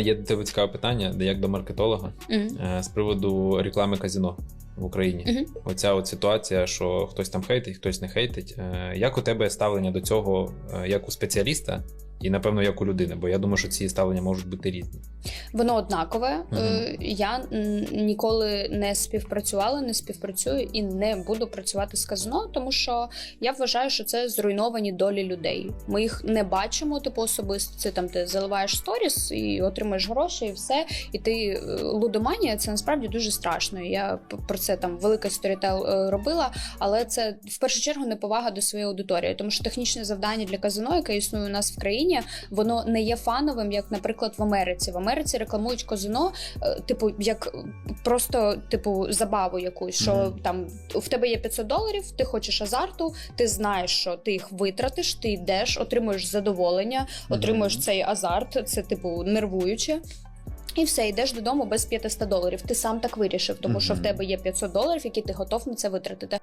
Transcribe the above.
Є до тебе цікаве питання, де як до маркетолога е, з приводу реклами казіно в Україні. Мгм. Оця от ситуація, що хтось там хейтить, хтось не хейтить. Е, Як у тебе ставлення до цього, е, як у спеціаліста, і напевно як у людини? Бо я думаю, що ці ставлення можуть бути різні. Воно однакове. Е, Я ніколи не співпрацювала, не співпрацюю і не буду працювати з казино, тому що я вважаю, що це зруйновані долі людей. Ми їх не бачимо, типу особисто. Це там ти заливаєш сторіс і отримаєш гроші, і все. І ти е, лудоманія це насправді дуже страшно. Я про це там велика сторітел е, робила, але це в першу чергу неповага до своєї аудиторії, тому що технічне завдання для казино, яке існує у нас в країні, воно не є фановим, як, наприклад, в Америці. В Америці рекламують казино, е, типу, як просто типу забаву якусь, що Мгм. там в тебе є 500 доларів, ти хочеш азарту, ти знаєш, що ти їх витратиш, ти йдеш, отримуєш задоволення, отримуєш Мгм. цей азарт, це типу нервуюче. І все, йдеш додому без 500 доларів. Ти сам так вирішив, тому що в тебе є 500 доларів, які ти готов на це витратити.